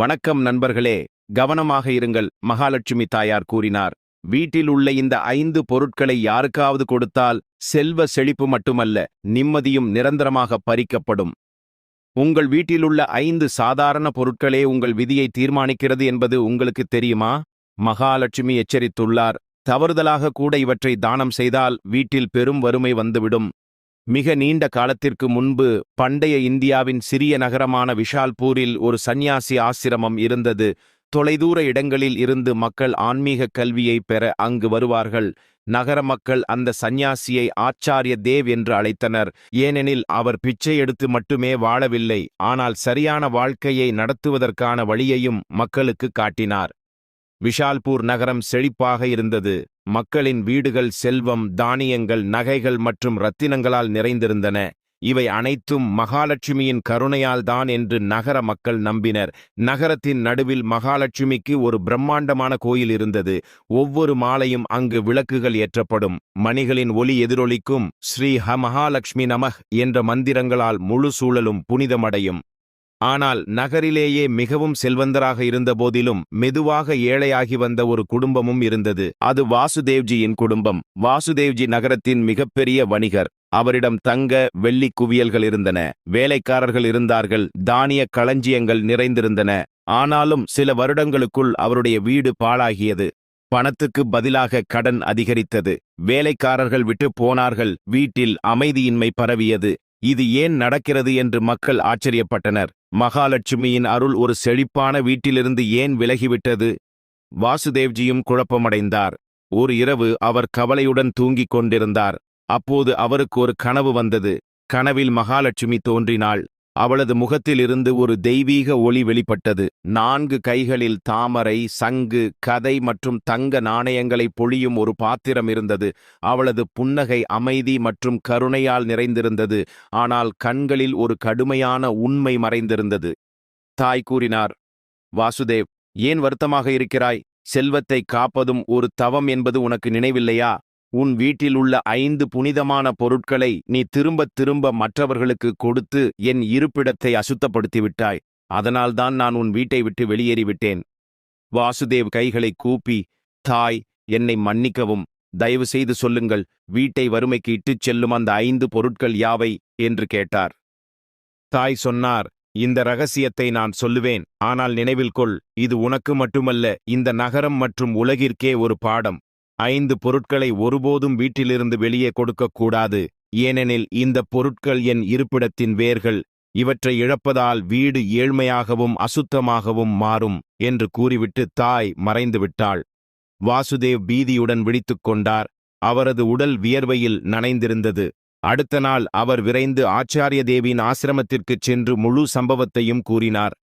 வணக்கம் நண்பர்களே கவனமாக இருங்கள் மகாலட்சுமி தாயார் கூறினார். வீட்டில் உள்ள இந்த ஐந்து பொருட்களை யாருக்காவது கொடுத்தால் செல்வ செழிப்பு மட்டுமல்ல நிம்மதியும் நிரந்தரமாக பறிக்கப்படும். உங்கள் வீட்டிலுள்ள ஐந்து சாதாரண பொருட்களே உங்கள் விதியை தீர்மானிக்கிறது என்பது உங்களுக்கு தெரியுமா? மகாலட்சுமி எச்சரித்துள்ளார். தவறுதலாக கூட இவற்றை தானம் செய்தால் வீட்டில் பெரும் வறுமை வந்துவிடும். மிக நீண்ட காலத்திற்கு முன்பு பண்டைய இந்தியாவின் சிறிய நகரமான விஷால்பூரில் ஒரு சந்நியாசி ஆசிரமம் இருந்தது. தொலைதூர இடங்களில் இருந்து மக்கள் ஆன்மீக கல்வியை பெற அங்கு வருவார்கள். நகர மக்கள் அந்த சந்நியாசியை ஆச்சாரிய தேவ் என்று அழைத்தனர். ஏனெனில் அவர் பிச்சை எடுத்து மட்டுமே வாழவில்லை ஆனால் சரியான வாழ்க்கையை நடத்துவதற்கான வழியையும் மக்களுக்கு காட்டினார். விஷால்பூர் நகரம் செழிப்பாக இருந்தது. மக்களின் வீடுகள் செல்வம் தானியங்கள் நகைகள் மற்றும் ரத்தினங்களால் நிறைந்திருந்தன. இவை அனைத்தும் மகாலட்சுமியின் கருணையால் தான் என்று நகர மக்கள் நம்பினர். நகரத்தின் நடுவில் மகாலட்சுமிக்கு ஒரு பிரம்மாண்டமான கோயில் இருந்தது. ஒவ்வொரு மாலையும் அங்கு விளக்குகள் ஏற்றப்படும். மணிகளின் ஒலி எதிரொலிக்கும் ஸ்ரீ ஹ மகாலட்சுமி நமஹ் என்ற மந்திரங்களால் முழு சூழலும் புனிதமடையும். ஆனால் நகரிலேயே மிகவும் செல்வந்தராக இருந்தபோதிலும் மெதுவாக ஏழையாகி வந்த ஒரு குடும்பமும் இருந்தது. அது வாசுதேவ்ஜியின் குடும்பம். வாசுதேவ்ஜி நகரத்தின் மிகப்பெரிய வணிகர். அவரிடம் தங்க வெள்ளி குவியல்கள் இருந்தன. வேலைக்காரர்கள் இருந்தார்கள். தானிய களஞ்சியங்கள் நிறைந்திருந்தன. ஆனாலும் சில வருடங்களுக்குள் அவருடைய வீடு பாழாகியது. பணத்துக்கு பதிலாக கடன் அதிகரித்தது. வேலைக்காரர்கள் விட்டு போனார்கள். வீட்டில் அமைதியின்மை பரவியது. இது ஏன் நடக்கிறது என்று மக்கள் ஆச்சரியப்பட்டனர். மகாலட்சுமியின் அருள் ஒரு செழிப்பான வீட்டிலிருந்து ஏன் விலகிவிட்டது? வாசுதேவ்ஜியும் குழப்பமடைந்தார். ஒரு இரவு அவர் கவலையுடன் தூங்கிக் கொண்டிருந்தார். அப்போது அவருக்கு ஒரு கனவு வந்தது. கனவில் மகாலட்சுமி தோன்றினாள். அவளது முகத்திலிருந்து ஒரு தெய்வீக ஒளி வெளிப்பட்டது. நான்கு கைகளில் தாமரை சங்கு கதை மற்றும் தங்க நாணயங்களை பொழியும் ஒரு பாத்திரம் இருந்தது. அவளது புன்னகை அமைதி மற்றும் கருணையால் நிறைந்திருந்தது. ஆனால் கண்களில் ஒரு கடுமையான உண்மை மறைந்திருந்தது. தாய் கூறினார் வாசுதேவ் ஏன் வருத்தமாக இருக்கிறாய்? செல்வத்தை காப்பதும் ஒரு தவம் என்பது உனக்கு நினைவில்லையா? உன் வீட்டில் உள்ள ஐந்து புனிதமான பொருட்களை நீ திரும்பத் திரும்ப மற்றவர்களுக்கு கொடுத்து என் இருப்பிடத்தை அசுத்தப்படுத்திவிட்டாய். அதனால்தான் நான் உன் வீட்டை விட்டு வெளியேறிவிட்டேன். வாசுதேவ் கைகளை கூப்பி தாய் என்னை மன்னிக்கவும். தயவு செய்து சொல்லுங்கள் வீட்டை வறுமைக்கு இட்டுச் செல்லும் அந்த ஐந்து பொருட்கள் யாவை? என்று கேட்டார். தாய் சொன்னார் இந்த ரகசியத்தை நான் சொல்லுவேன். ஆனால் நினைவில் கொள் இது உனக்கு மட்டுமல்ல இந்த நகரம் மற்றும் உலகிற்கே ஒரு பாடம். ஐந்து பொருட்களை ஒருபோதும் வீட்டிலிருந்து வெளியே கொடுக்கக்கூடாது. ஏனெனில் இந்த பொருட்கள் என் இருப்பிடத்தின் வேர்கள். இவற்றை இழப்பதால் வீடு ஏழ்மையாகவும் அசுத்தமாகவும் மாறும் என்று கூறிவிட்டு தாய் மறைந்துவிட்டாள். வாசுதேவ் பீதியுடன் விழித்துக் கொண்டார். அவரது உடல் வியர்வையில் நனைந்திருந்தது. அடுத்த நாள் அவர் விரைந்து ஆச்சாரிய தேவியின் ஆசிரமத்திற்குச் சென்று முழு சம்பவத்தையும் கூறினார்.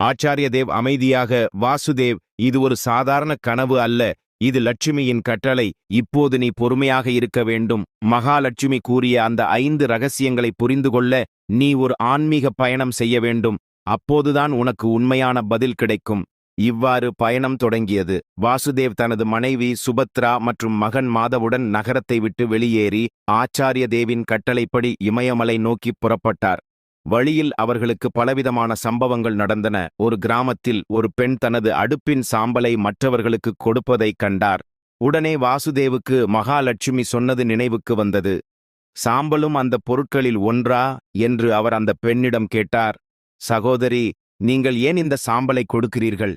ஆச்சாரிய தேவ் அமைதியாக வாசுதேவ் இது ஒரு சாதாரண கனவு அல்ல. இது லட்சுமியின் கட்டளை இப்போது நீ பொறுமையாக இருக்க வேண்டும். மகாலட்சுமி கூறிய அந்த ஐந்து ரகசியங்களை புரிந்து கொள்ள நீ ஒரு ஆன்மீக பயணம் செய்ய வேண்டும். அப்போதுதான் உனக்கு உண்மையான பதில் கிடைக்கும். இவ்வாறு பயணம் தொடங்கியது. வாசுதேவ் தனது மனைவி சுபத்ரா மற்றும் மகன் மாதவுடன் நகரத்தை விட்டு வெளியேறி ஆச்சாரிய தேவின் கட்டளைப்படி இமயமலை நோக்கி புறப்பட்டார். வழியில் அவர்களுக்கு பலவிதமான சம்பவங்கள் நடந்தன. ஒரு கிராமத்தில் ஒரு பெண் தனது அடுப்பின் சாம்பலை மற்றவர்களுக்கு கொடுப்பதைக் கண்டார். உடனே வாசுதேவுக்கு மகாலட்சுமி சொன்னது நினைவுக்கு வந்தது. சாம்பலும் அந்த பொருட்களில் ஒன்றா? என்று அவர் அந்த பெண்ணிடம் கேட்டார். சகோதரி நீங்கள் ஏன் இந்த சாம்பலை கொடுக்கிறீர்கள்?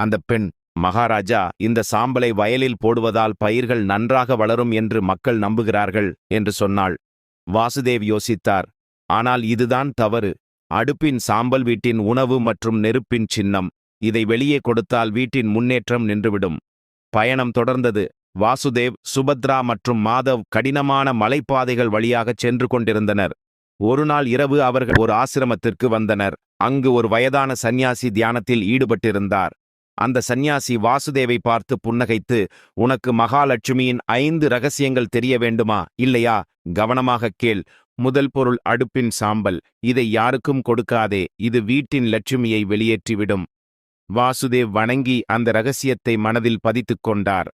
அந்த பெண் மகாராஜா இந்த சாம்பலை வயலில் போடுவதால் பயிர்கள் நன்றாக வளரும் என்று மக்கள் நம்புகிறார்கள் என்று சொன்னாள். வாசுதேவ் யோசித்தார். ஆனால் இதுதான் தவறு. அடுப்பின் சாம்பல் வீட்டின் உணவு மற்றும் நெருப்பின் சின்னம். இதை வெளியே கொடுத்தால் வீட்டின் முன்னேற்றம் நின்றுவிடும். பயணம் தொடர்ந்தது. வாசுதேவ் சுபத்ரா மற்றும் மாதவ் கடினமான மலைப்பாதைகள் வழியாகச் சென்று கொண்டிருந்தனர். ஒரு நாள் இரவு அவர்கள் ஒரு ஆசிரமத்திற்கு வந்தனர். அங்கு ஒரு வயதான சந்நியாசி தியானத்தில் ஈடுபட்டிருந்தார். அந்த சந்நியாசி வாசுதேவை பார்த்து புன்னகைத்து உனக்கு மகாலட்சுமியின் ஐந்து ரகசியங்கள் தெரிய வேண்டுமா? இல்லையா? கவனமாகக் கேள். முதல் பொருள் அடுப்பின் சாம்பல். இதை யாருக்கும் கொடுக்காதே இது வீட்டின் லட்சுமியை வெளியேற்றிவிடும். வாசுதேவ் வணங்கி அந்த ரகசியத்தை மனதில் பதித்துக் கொண்டார்.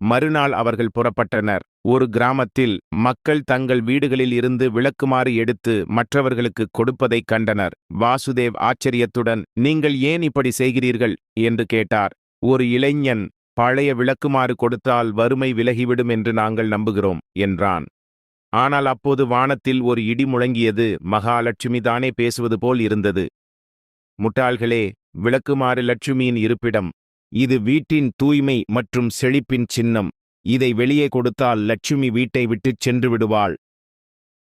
மறுநாள் அவர்கள் புறப்பட்டனர். ஒரு கிராமத்தில் மக்கள் தங்கள் வீடுகளில் இருந்து விளக்குமாறு எடுத்து மற்றவர்களுக்கு கொடுப்பதைக் கண்டனர். வாசுதேவ் ஆச்சரியத்துடன் நீங்கள் ஏன் இப்படி செய்கிறீர்கள்? என்று கேட்டார். ஒரு இளைஞன் பழைய விளக்குமாறு கொடுத்தால் வறுமை விலகிவிடும் என்று நாங்கள் நம்புகிறோம் என்றான். ஆனால் அப்போது வானத்தில் ஒரு இடி முழங்கியது. மகாலட்சுமி தானே பேசுவது போல் இருந்தது. முட்டாள்களே விளக்குமாறு லட்சுமியின் இருப்பிடம். இது வீட்டின் தூய்மை மற்றும் செழிப்பின் சின்னம். இதை வெளியே கொடுத்தால் லட்சுமி வீட்டை விட்டுச் சென்று விடுவாள்.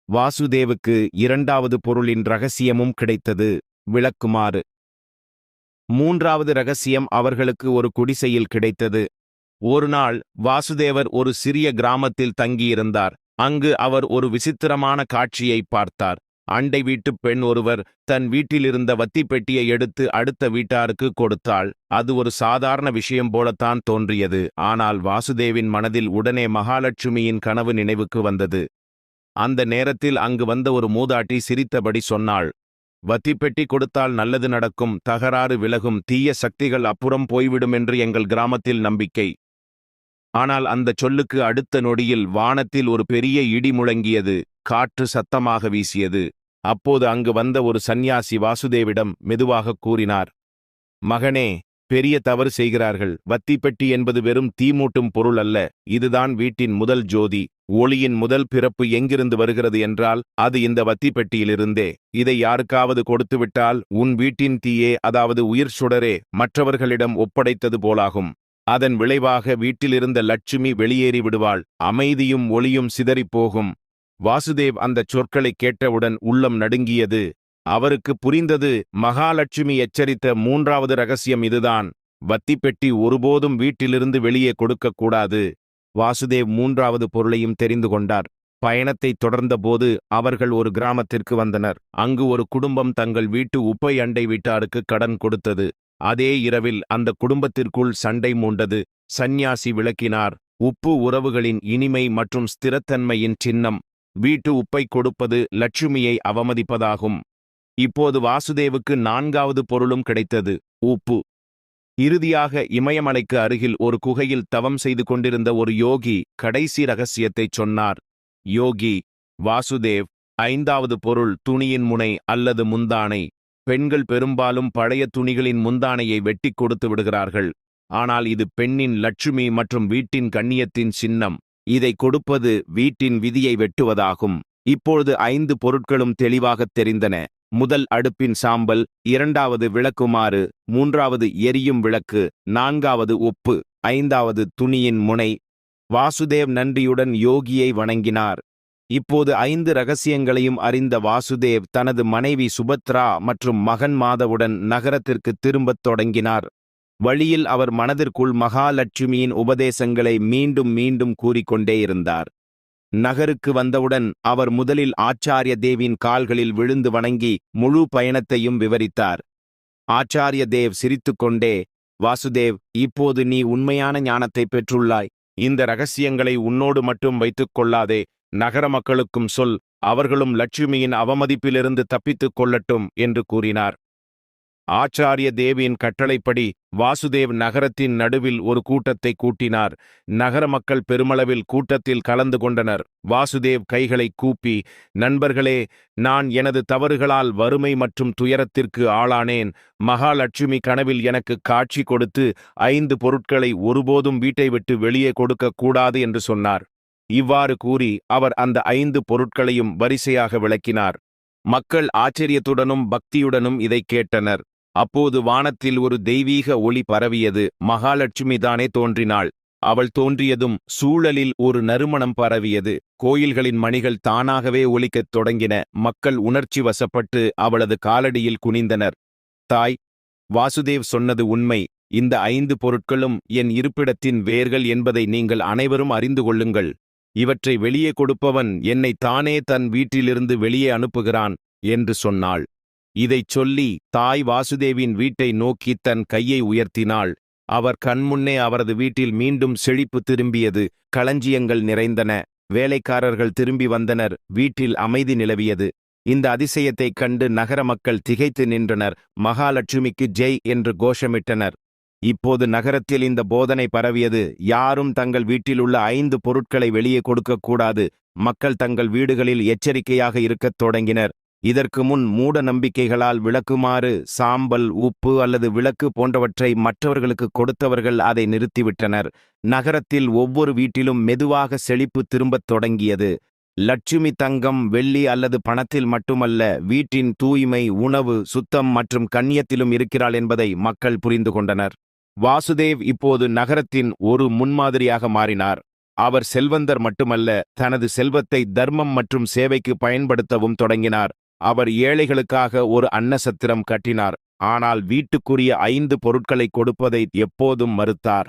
வாசுதேவுக்கு இரண்டாவது பொருளின் ரகசியமும் கிடைத்தது. விளக்குமாறு. மூன்றாவது ரகசியம் அவர்களுக்கு ஒரு குடிசையில் கிடைத்தது. ஒரு நாள் வாசுதேவர் ஒரு சிறிய கிராமத்தில் தங்கியிருந்தார். அங்கு அவர் ஒரு விசித்திரமான காட்சியை பார்த்தார். அண்டை வீட்டுப் பெண் ஒருவர் தன் வீட்டிலிருந்த வத்திப் பெட்டியை எடுத்து அடுத்த வீட்டாருக்கு கொடுத்தாள். அது ஒரு சாதாரண விஷயம் போலத்தான் தோன்றியது. ஆனால் வாசுதேவின் மனதில் உடனே மகாலட்சுமியின் கனவு நினைவுக்கு வந்தது. அந்த நேரத்தில் அங்கு வந்த ஒரு மூதாட்டி சிரித்தபடி சொன்னாள் வத்திப்பெட்டி கொடுத்தால் நல்லது நடக்கும். தகராறு விலகும். தீய சக்திகள் அப்புறம் போய்விடும் என்று எங்கள் கிராமத்தில் நம்பிக்கை. ஆனால் அந்தச் சொல்லுக்கு அடுத்த நொடியில் வானத்தில் ஒரு பெரிய இடி முழங்கியது காற்று சத்தமாக வீசியது. அப்போது அங்கு வந்த ஒரு சந்நியாசி வாசுதேவிடம் மெதுவாகக் கூறினார் மகனே பெரிய தவறு செய்கிறார்கள். வத்திப்பெட்டி என்பது வெறும் தீமூட்டும் பொருள் அல்ல. இதுதான் வீட்டின் முதல் ஜோதி. ஒளியின் முதல் பிறப்பு எங்கிருந்து வருகிறது என்றால் அது இந்த வத்திப்பெட்டியிலிருந்தே. இதை யாருக்காவது கொடுத்துவிட்டால் உன் வீட்டின் தீயே அதாவது உயிர் சுடரே மற்றவர்களிடம் ஒப்படைத்தது போலாகும். அதன் விளைவாக வீட்டிலிருந்த லட்சுமி வெளியேறி விடுவாள். அமைதியும் ஒளியும் சிதறிப் போகும் வாசுதேவ் அந்தச் சொற்களைக் கேட்டவுடன் உள்ளம் நடுங்கியது. அவருக்கு புரிந்தது மகாலட்சுமி எச்சரித்த மூன்றாவது ரகசியம் இதுதான். வத்திப்பெட்டி ஒருபோதும் வீட்டிலிருந்து வெளியே கொடுக்கக்கூடாது வாசுதேவ் மூன்றாவது பொருளையும் தெரிந்து கொண்டார். பயணத்தை தொடர்ந்தபோது அவர்கள் ஒரு கிராமத்திற்கு வந்தனர். அங்கு ஒரு குடும்பம் தங்கள் வீட்டு உப்பை அண்டை வீட்டாருக்கு கடன் கொடுத்தது. அதே இரவில் அந்த குடும்பத்திற்குள் சண்டை மூண்டது. சந்நியாசி விளக்கினார் உப்பு உறவுகளின் இனிமை மற்றும் ஸ்திரத்தன்மையின் சின்னம். வீட்டு உப்பை கொடுப்பது லட்சுமியை அவமதிப்பதாகும். இப்போது வாசுதேவுக்கு நான்காவது பொருளும் கிடைத்தது உப்பு. இறுதியாக இமயமலைக்கு அருகில் ஒரு குகையில் தவம் செய்து கொண்டிருந்த ஒரு யோகி கடைசி ரகசியத்தைச் சொன்னார். யோகி வாசுதேவ் ஐந்தாவது பொருள் துணியின் முனை அல்லது முந்தானை. பெண்கள் பெரும்பாலும் பழைய துணிகளின் முந்தானையை வெட்டிக் கொடுத்து விடுகிறார்கள். ஆனால் இது பெண்ணின் லட்சுமி மற்றும் வீட்டின் கண்ணியத்தின் சின்னம். இதை கொடுப்பது வீட்டின் விதியை வெட்டுவதாகும். இப்பொழுது ஐந்து பொருட்களும் தெளிவாகத் தெரிந்தன. முதல் அடுப்பின் சாம்பல் இரண்டாவது விளக்குமாறு மூன்றாவது எரியும் விளக்கு நான்காவது உப்பு ஐந்தாவது துணியின் முனை. வாசுதேவ் நன்றியுடன் யோகியை வணங்கினார். இப்போது ஐந்து ரகசியங்களையும் அறிந்த வாசுதேவ் தனது மனைவி சுபத்ரா மற்றும் மகன் மாதவுடன் நகரத்திற்கு திரும்பத் தொடங்கினார். வழியில் அவர் மனதிற்குள் மகாலட்சுமியின் உபதேசங்களை மீண்டும் மீண்டும் கூறிக்கொண்டே இருந்தார். நகருக்கு வந்தவுடன் அவர் முதலில் ஆச்சாரிய தேவின் கால்களில் விழுந்து வணங்கி முழு பயணத்தையும் விவரித்தார். ஆச்சாரிய தேவ் சிரித்துக்கொண்டே வாசுதேவ் இப்போது நீ உண்மையான ஞானத்தை பெற்றுள்ளாய். இந்த ரகசியங்களை உன்னோடு மட்டும் வைத்துக் கொள்ளாதே. நகர மக்களுக்கும் சொல் அவர்களும் லட்சுமியின் அவமதிப்பிலிருந்து தப்பித்துக் கொள்ளட்டும் என்று கூறினார். ஆச்சாரிய தேவியின் கட்டளைப்படி வாசுதேவ் நகரத்தின் நடுவில் ஒரு கூட்டத்தை கூட்டினார். நகர மக்கள் பெருமளவில் கூட்டத்தில் கலந்து கொண்டனர். வாசுதேவ் கைகளை கூப்பி நண்பர்களே நான் எனது தவறுகளால் வறுமை மற்றும் துயரத்திற்கு ஆளானேன். மகாலட்சுமி கனவில் எனக்கு காட்சி கொடுத்து ஐந்து பொருட்களை ஒருபோதும் வீட்டை விட்டு வெளியே கொடுக்கக்கூடாது என்று சொன்னார். இவ்வாறு கூறி அவர் அந்த ஐந்து பொருட்களையும் வரிசையாக விளக்கினார். மக்கள் ஆச்சரியத்துடனும் பக்தியுடனும் இதைக் கேட்டனர். அப்போது வானத்தில் ஒரு தெய்வீக ஒளி பரவியது. மகாலட்சுமி தானே தோன்றினாள். அவள் தோன்றியதும் சூழலில் ஒரு நறுமணம் பரவியது. கோயில்களின் மணிகள் தானாகவே ஒலிக்கத் தொடங்கின. மக்கள் உணர்ச்சி வசப்பட்டு அவளது காலடியில் குனிந்தனர். தாய் வாசுதேவ் சொன்னது உண்மை. இந்த ஐந்து பொருட்களும் என் இருப்பிடத்தின் வேர்கள் என்பதை நீங்கள் அனைவரும் அறிந்து கொள்ளுங்கள். இவற்றை வெளியே கொடுப்பவன் என்னை தானே தன் வீட்டிலிருந்து வெளியே அனுப்புகிறான் என்று சொன்னாள். இதைச் சொல்லி தாய் வாசுதேவின் வீட்டை நோக்கி தன் கையை உயர்த்தினாள். அவர் கண்முன்னே அவரது வீட்டில் மீண்டும் செழிப்பு திரும்பியது. களஞ்சியங்கள் நிறைந்தன. வேலைக்காரர்கள் திரும்பி வந்தனர். வீட்டில் அமைதி நிலவியது. இந்த அதிசயத்தைக் கண்டு நகர மக்கள் திகைத்து நின்றனர். மகாலட்சுமிக்கு ஜெய் என்று கோஷமிட்டனர். இப்போது நகரத்தில் இந்த போதனை பரவியது. யாரும் தங்கள் வீட்டிலுள்ள ஐந்து பொருட்களை வெளியே கொடுக்கக்கூடாது மக்கள் தங்கள் வீடுகளில் எச்சரிக்கையாக இருக்கத் தொடங்கினர். இதற்கு முன் மூட நம்பிக்கைகளால் விளக்குமாறு சாம்பல் உப்பு அல்லது விளக்கு போன்றவற்றை மற்றவர்களுக்கு கொடுத்தவர்கள் அதை நிறுத்திவிட்டனர். நகரத்தில் ஒவ்வொரு வீட்டிலும் மெதுவாக செழிப்பு திரும்பத் தொடங்கியது. லட்சுமி தங்கம் வெள்ளி அல்லது பணத்தில் மட்டுமல்ல வீட்டின் தூய்மை உணவு சுத்தம் மற்றும் கண்ணியத்திலும் இருக்கிறாள் என்பதை மக்கள் புரிந்து கொண்டனர். வாசுதேவ் இப்போது நகரத்தின் ஒரு முன்மாதிரியாக மாறினார். அவர் செல்வந்தர் மட்டுமல்ல தனது செல்வத்தை தர்மம் மற்றும் சேவைக்கு பயன்படுத்தவும் தொடங்கினார். அவர் ஏழைகளுக்காக ஒரு அன்னசத்திரம் கட்டினார். ஆனால் வீட்டுக்குரிய ஐந்து பொருட்களை கொடுப்பதை எப்போதும் மறுத்தார்.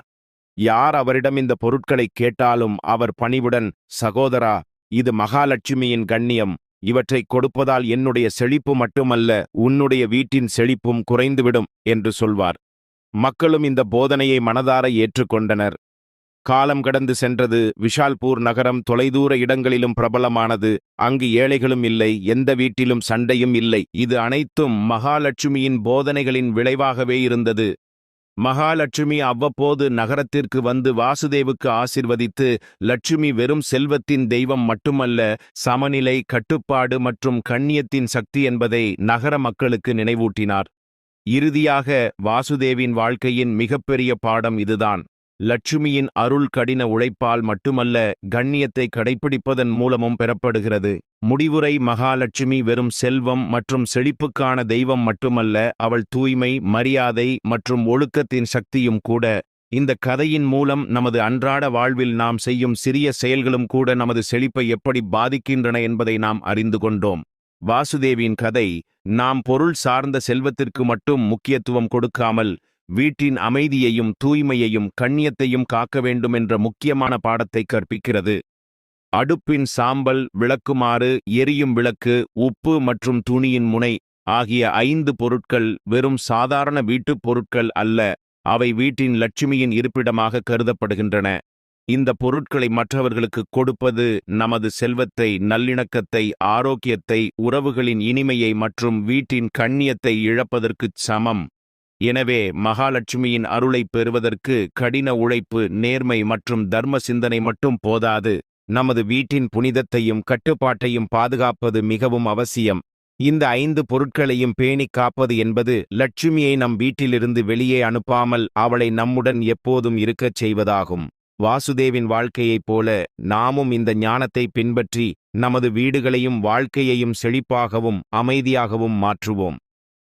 யார் அவரிடம் இந்த பொருட்களை கேட்டாலும் அவர் பணிவுடன் சகோதரா இது மகாலட்சுமியின் கண்ணியம். இவற்றை கொடுப்பதால் என்னுடைய செழிப்பு மட்டுமல்ல உன்னுடைய வீட்டின் செழிப்பும் குறைந்துவிடும் என்று சொல்வார். மக்களும் இந்த போதனையை மனதார ஏற்றுக்கொண்டனர். காலம் கடந்து சென்றது விஷால்பூர் நகரம் தொலைதூர இடங்களிலும் பிரபலமானது. அங்கு ஏழைகளும் இல்லை எந்த வீட்டிலும் சண்டையும் இல்லை. இது அனைத்தும் மகாலட்சுமியின் போதனைகளின் விளைவாகவே இருந்தது. மகாலட்சுமி அவ்வப்போது நகரத்திற்கு வந்து வாசுதேவுக்கு ஆசிர்வதித்து லட்சுமி வெறும் செல்வத்தின் தெய்வம் மட்டுமல்ல சமநிலை கட்டுப்பாடு மற்றும் கண்ணியத்தின் சக்தி என்பதை நகர மக்களுக்கு நினைவூட்டினார். இறுதியாக வாசுதேவின் வாழ்க்கையின் மிகப்பெரிய பாடம் இதுதான். லட்சுமியின் அருள் கடின உழைப்பால் மட்டுமல்ல கண்ணியத்தை கடைப்பிடிப்பதன் மூலமும் பெறப்படுகிறது. முடிவுரை மகாலட்சுமி வெறும் செல்வம் மற்றும் செழிப்புக்கான தெய்வம் மட்டுமல்ல அவள் தூய்மை மரியாதை மற்றும் ஒழுக்கத்தின் சக்தியும் கூட. இந்த கதையின் மூலம் நமது அன்றாட வாழ்வில் நாம் செய்யும் சிறிய செயல்களும் கூட நமது செழிப்பை எப்படி பாதிக்கின்றன என்பதை நாம் அறிந்து கொண்டோம். வாசுதேவியின் கதை நாம் பொருள் சார்ந்த செல்வத்திற்கு மட்டும் முக்கியத்துவம் கொடுக்காமல் வீட்டின் அமைதியையும் தூய்மையையும் கண்ணியத்தையும் காக்க வேண்டும் என்ற முக்கியமான பாடத்தை கற்பிக்கிறது. அடுப்பின் சாம்பல் விளக்குமாறு எரியும் விளக்கு உப்பு மற்றும் துணியின் முனை ஆகிய ஐந்து பொருட்கள் வெறும் சாதாரண வீட்டுப் பொருட்கள் அல்ல அவை வீட்டின் லட்சுமியின் இருப்பிடமாக கருதப்படுகின்றன. இந்த பொருட்களை மற்றவர்களுக்கு கொடுப்பது நமது செல்வத்தை நல்லிணக்கத்தை ஆரோக்கியத்தை உறவுகளின் இனிமையை மற்றும் வீட்டின் கண்ணியத்தை இழப்பதற்குச் சமம். எனவே மகாலட்சுமியின் அருளை பெறுவதற்கு கடின உழைப்பு நேர்மை மற்றும் தர்ம சிந்தனை மட்டும் போதாது. நமது வீட்டின் புனிதத்தையும் கட்டுப்பாட்டையும் பாதுகாப்பது மிகவும் அவசியம். இந்த ஐந்து பொருட்களையும் பேணிக் காப்பது என்பது லட்சுமியை நம் வீட்டிலிருந்து வெளியே அனுப்பாமல் அவளை நம்முடன் எப்போதும் இருக்கச் செய்வதாகும். வாசுதேவின் வாழ்க்கையைப் போல நாமும் இந்த ஞானத்தை பின்பற்றி நமது வீடுகளையும் வாழ்க்கையையும் செழிப்பாகவும் அமைதியாகவும் மாற்றுவோம்.